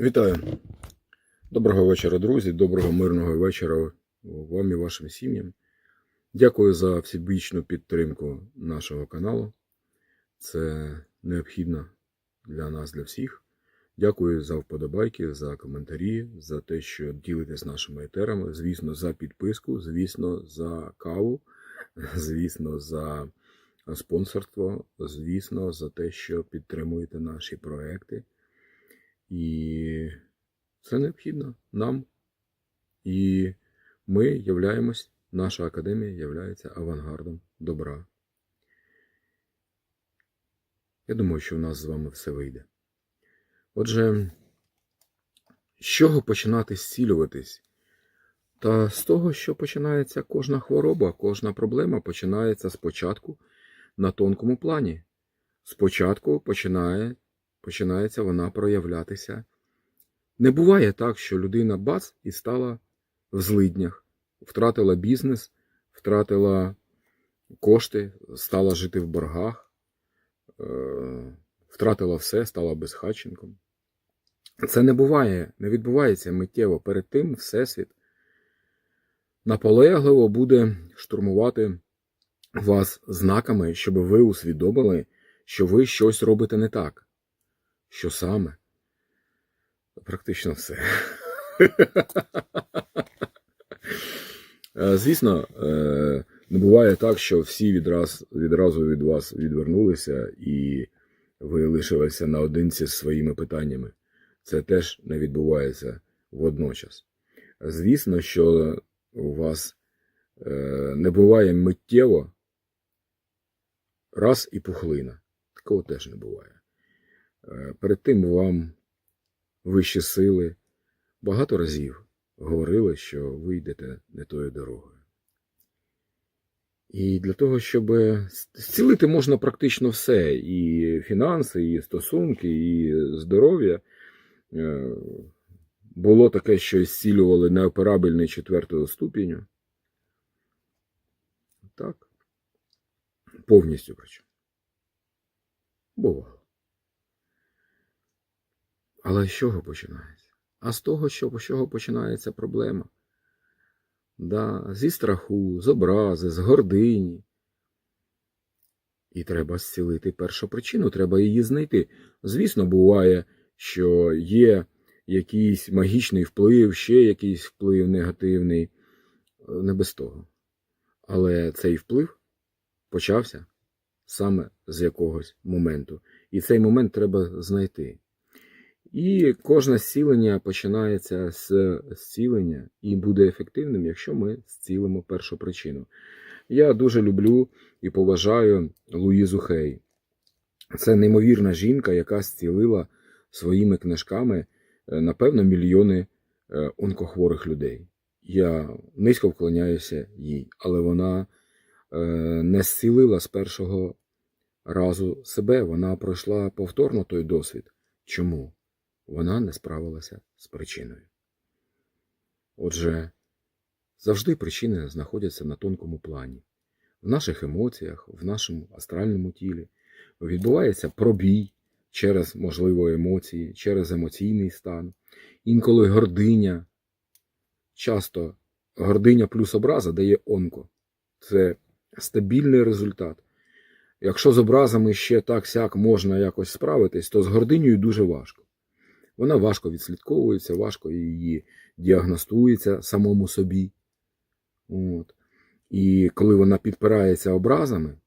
Вітаю. Доброго вечора, друзі. Доброго мирного вечора вам і вашим сім'ям. Дякую за всебічну підтримку нашого каналу. Це необхідно для нас, для всіх. Дякую за вподобайки, за коментарі, за те, що ділитесь нашими етерами. Звісно, за підписку, звісно, за каву, звісно, за спонсорство, звісно, за те, що підтримуєте наші проекти. І це необхідно нам. І ми являємось, наша академія являється авангардом добра. Я думаю, що в нас з вами все вийде. Отже, з чого починати зцілюватись? Та з того, що починається кожна хвороба, кожна проблема починається спочатку на тонкому плані. Спочатку починає починається вона проявлятися. Не буває так, що людина бац і стала в злиднях, втратила бізнес, втратила кошти, стала жити в боргах, е, втратила все, стала безхатченком. Це не буває, не відбувається миттєво. Перед тим Всесвіт наполегливо буде штурмувати вас знаками, щоб ви усвідомили, що ви щось робите не так. Що саме? Практично все. Е, Звісно, е, не буває так, що всі відраз, відразу від вас відвернулися і ви лишилися наодинці з своїми питаннями. Це теж не відбувається водночас. Звісно, що у вас е, не буває миттєво раз і пухлина. Такого теж не буває. Е, Перед тим вам вищі сили багато разів говорили, що ви йдете не тою дорогою. І для того, щоб зцілити можна практично все: і фінанси, і стосунки, і здоров'я. Е, Було таке, що зцілювали неоперабельний четвертого ступеню. Так. Повністю причому. Бувало. Але з чого починається? А з того, що, з чого починається проблема? Да, зі страху, з образи, з гордині. І треба зцілити першу причину, треба її знайти. Звісно, буває, що є якийсь магічний вплив, ще якийсь вплив негативний, не без того. Але цей вплив почався саме з якогось моменту. І цей момент треба знайти. І кожне зцілення починається з зцілення і буде ефективним, якщо ми зцілимо першу причину. Я дуже люблю і поважаю Луїзу Хей. Це неймовірна жінка, яка зцілила своїми книжками, е, напевно, мільйони е, онкохворих людей. Я низько вклоняюся їй, але вона е, не зцілила з першого разу себе. Вона пройшла повторно той досвід. Чому? Вона не справилася з причиною. Отже, завжди причини знаходяться на тонкому плані, в наших емоціях, в нашому астральному тілі. Відбувається пробій через, можливо, емоції, через емоційний стан. Інколи гординя. Часто гординя плюс образа дає онко. Це стабільний результат. Якщо з образами ще так сяк можна якось справитись, то з гординею дуже важко. Вона важко відслідковується, важко її діагностується самому собі. От. І коли вона підпирається образами,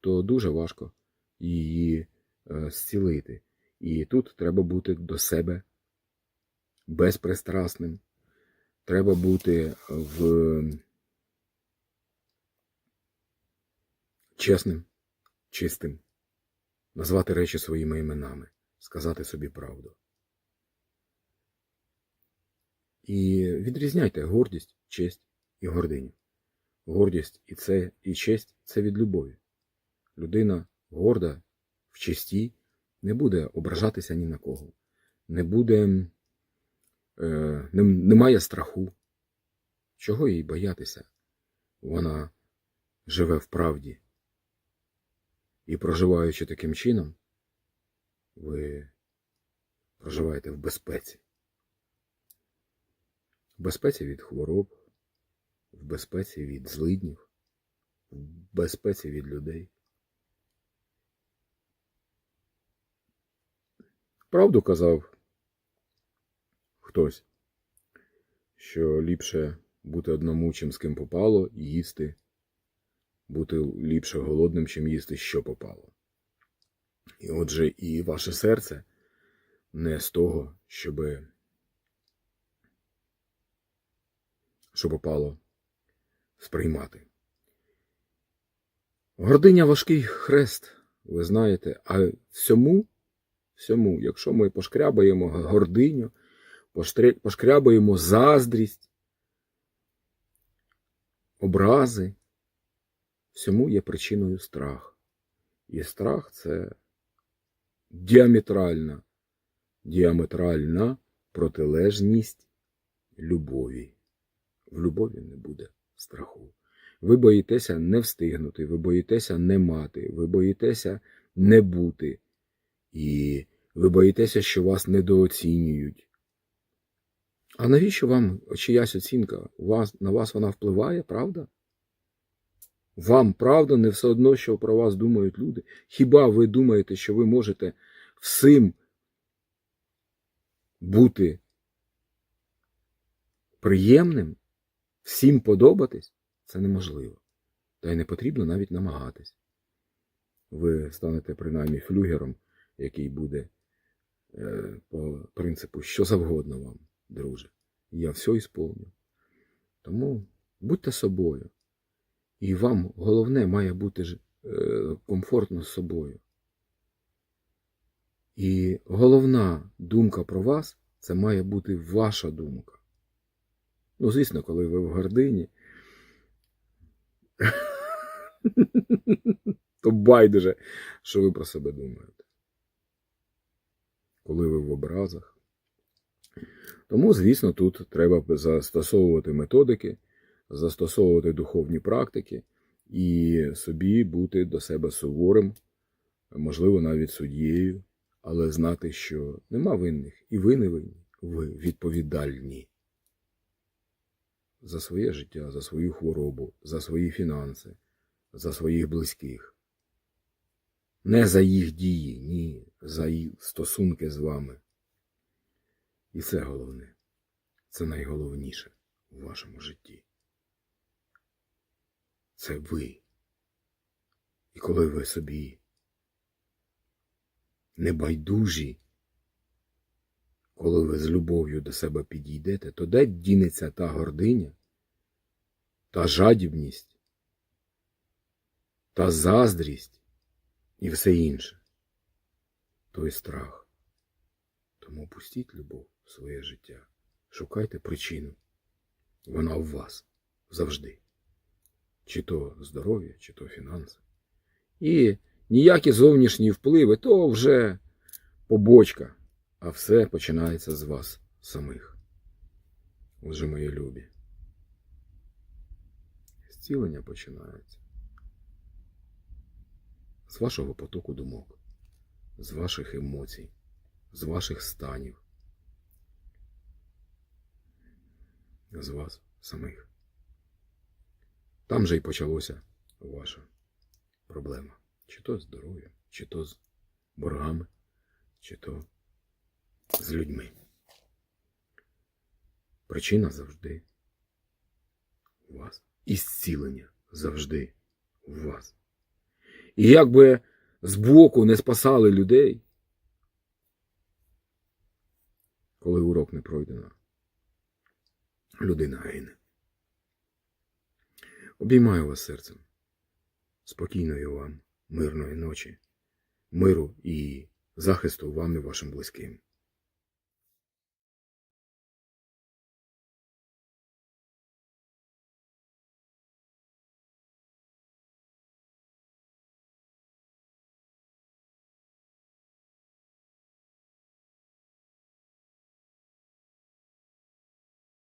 то дуже важко її е, зцілити. І тут треба бути до себе безпристрасним. Треба бути в чесним, чистим, назвати речі своїми іменами, сказати собі правду. І відрізняйте гордість, честь і гординю. Гордість і це, і честь це від любові. Людина горда в честі не буде ображатися ні на кого, не буде, е, не, не страху. Чого їй боятися? Вона живе в правді. І проживаючи таким чином, ви проживаєте в безпеці. Безпеці від хвороб, в безпеці від злиднів, в безпеці від людей. Правду казав хтось, що ліпше бути одному, чим з ким попало, і їсти, бути ліпше голодним, чим їсти, що попало. І отже, і ваше серце не з того, щоб що попало сприймати. Гординя важкий хрест, ви знаєте, а всьому, всьому, якщо ми пошкрябаємо гординю, пошкрябаємо заздрість, образи, всьому є причиною страх. І страх це діаметральна, діаметральна протилежність любові. В любові не буде страху. Ви боїтеся не встигнути, ви боїтеся не мати, ви боїтеся не бути. І ви боїтеся, що вас недооцінюють. А навіщо вам чиясь оцінка? Вас, на вас вона впливає, правда? Вам, правда, не все одно, що про вас думають люди. Хіба ви думаєте, що ви можете всім бути приємним, всім подобатись? Це неможливо. Та й не потрібно навіть намагатись. Ви станете принаймні флюгером, який буде е, по принципу що завгодно вам, друже. Я все ісполню. Тому будьте собою. І вам головне має бути ж, е, комфортно з собою. І головна думка про вас це має бути ваша думка. Ну, звісно, коли ви в гордині, то байдуже, що ви про себе думаєте. Коли ви в образах. Тому, звісно, тут треба застосовувати методики, застосовувати духовні практики і собі бути до себе суворим, можливо, навіть суддєю, але знати, що нема винних, і ви не винні, ви відповідальні за своє життя, за свою хворобу, за свої фінанси, за своїх близьких. Не за їх дії, ні, за їх стосунки з вами. І це головне, це найголовніше в вашому житті. Це ви. І коли ви собі небайдужі, коли ви з любов'ю до себе підійдете, то де дінеться та гординя, та жадібність, та заздрість і все інше, той страх. Тому пустіть любов в своє життя, шукайте причину. Вона у вас завжди. Чи то здоров'я, чи то фінанси. І ніякі зовнішні впливи, то вже побочка, а все починається з вас самих. Отже, мої любі. Зцілення починається з вашого потоку думок, з ваших емоцій, з ваших станів, з вас самих. Там же й почалося ваша проблема. Чи то з здоров'ям, чи то з боргами, чи то з людьми. Причина завжди у вас. І зцілення завжди у вас. І як би збоку не спасали людей, коли урок не пройдено, людина гине. Обіймаю вас серцем. Спокійної вам, мирної ночі, миру і захисту вам і вашим близьким.